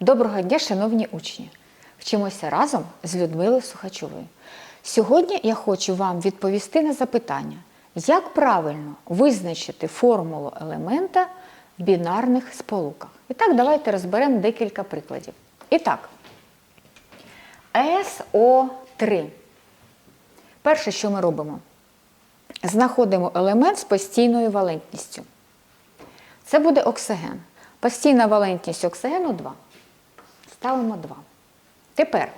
Доброго дня, шановні учні! Вчимося разом з Людмилою Сухачовою. Сьогодні я хочу вам відповісти на запитання, як правильно визначити формулу елемента в бінарних сполуках. І так, давайте розберемо декілька прикладів. І так, СО3. Перше, що ми робимо? Знаходимо елемент з постійною валентністю. Це буде оксиген. Постійна валентність оксигену 2. Ставимо 2. Тепер.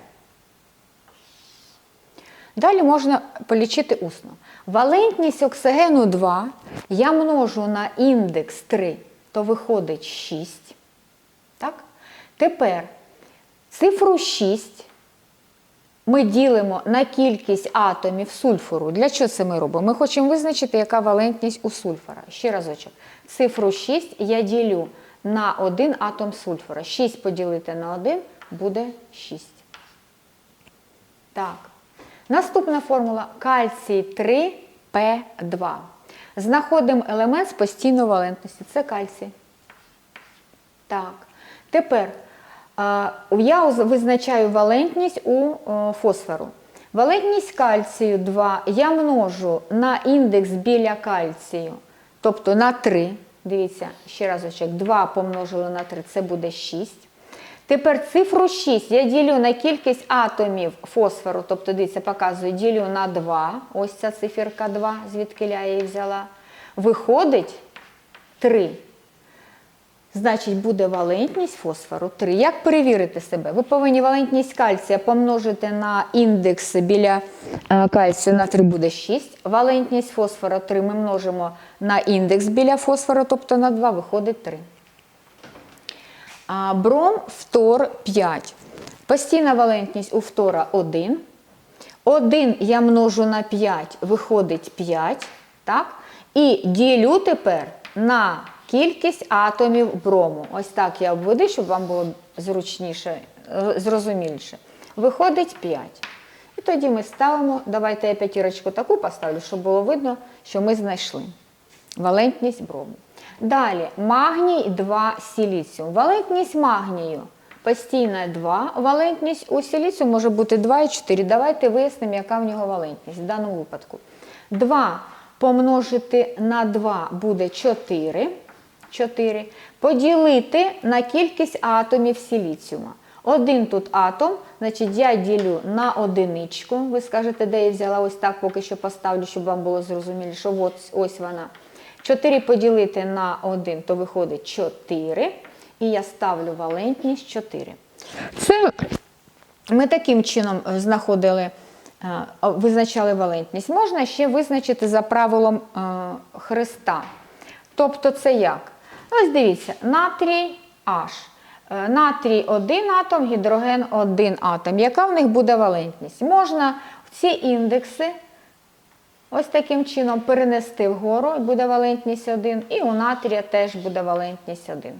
Далі можна полічити усно. Валентність оксигену 2 я множу на індекс 3, то виходить 6. Так? Тепер цифру 6 ми ділимо на кількість атомів сульфуру. Для чого це ми робимо? Ми хочемо визначити, яка валентність у сульфура. Ще разочок. Цифру 6 я ділю на один атом сульфура. 6 поділити на 1 буде 6. Так. Наступна формула кальцій 3П2. Знаходимо елемент з постійною валентністю. Це кальцій. Так. Тепер я визначаю валентність у фосфору. Валентність кальцію 2 я множу на індекс біля кальцію, тобто на 3. Дивіться, ще разочок, 2 помножили на 3, це буде 6. Тепер цифру 6 я ділю на кількість атомів фосфору, тобто, дивіться, показую, ділю на 2. Ось ця циферка 2, звідки я її взяла. Виходить 3. Значить, буде валентність фосфору 3. Як перевірити себе? Ви повинні валентність кальція помножити на індекс біля кальцію на 3 буде 6. Валентність фосфора 3 ми множимо на індекс біля фосфора, тобто на 2 виходить 3. А бром фтор 5. Постійна валентність у фтора 1. 1 я множу на 5, виходить 5. Так? І ділю тепер на кількість атомів брому. Ось так я обведу, щоб вам було зручніше, зрозуміліше. Виходить 5. І тоді ми ставимо, давайте я п'ятірочку таку поставлю, щоб було видно, що ми знайшли валентність брому. Далі магній 2 сіліціум. Валентність магнію постійна 2. Валентність у сіліцію може бути 2 і 4. Давайте вияснимо, яка в нього валентність в даному випадку. 2 помножити на 2 буде 4. 4. Поділити на кількість атомів сіліціума. Один тут атом, значить я ділю на одиничку. Ви скажете, де я взяла ось так, поки що поставлю, щоб вам було зрозуміло, що ось, ось вона. 4 поділити на 1, то виходить 4. І я ставлю валентність 4. Це ми таким чином знаходили, визначали валентність. Можна ще визначити за правилом Христа. Тобто, це як? Ось дивіться, натрій H. Натрій один атом, гідроген один атом. Яка в них буде валентність? Можна ці індекси ось таким чином перенести вгору, буде валентність 1, і у натрія теж буде валентність 1.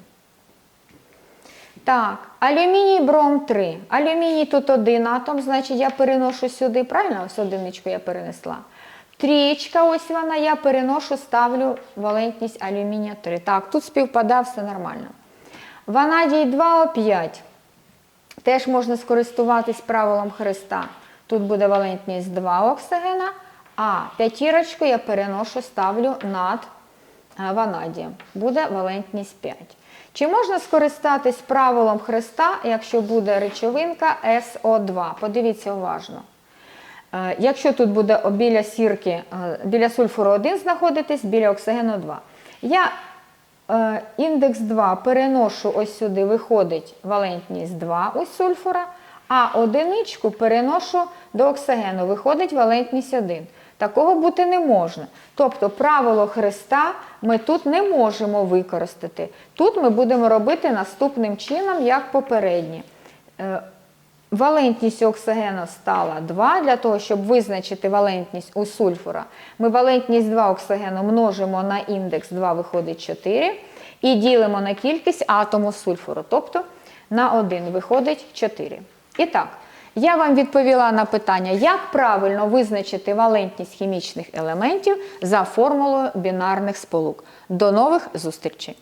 Так, алюміній бром 3. Алюміній тут один атом, значить я переношу сюди, правильно? Ось одиничку я перенесла. Трієчка, ось вона, я переношу, ставлю валентність алюмінія 3. Так, тут співпадає все нормально. Ванадій 2О5. Теж можна скористуватись правилом Христа. Тут буде валентність 2 оксигена, а п'ятірочку я переношу, ставлю над ванадієм. Буде валентність 5. Чи можна скористатись правилом Христа, якщо буде речовинка СО2? Подивіться уважно. Якщо тут буде біля сірки, біля сульфуру 1 знаходитись, біля оксигену 2. Я індекс 2 переношу ось сюди, виходить валентність 2 ось сульфура, а одиничку переношу до оксигену, виходить валентність 1. Такого бути не можна. Тобто правило Христа ми тут не можемо використати. Тут ми будемо робити наступним чином, як попередні. Валентність оксигену стала 2. Для того, щоб визначити валентність у сульфура, ми валентність 2 оксигену множимо на індекс 2, виходить 4. І ділимо на кількість атому сульфуру, тобто на 1 виходить 4. І так, Я вам відповіла на питання, як правильно визначити валентність хімічних елементів за формулою бінарних сполук. До нових зустрічей!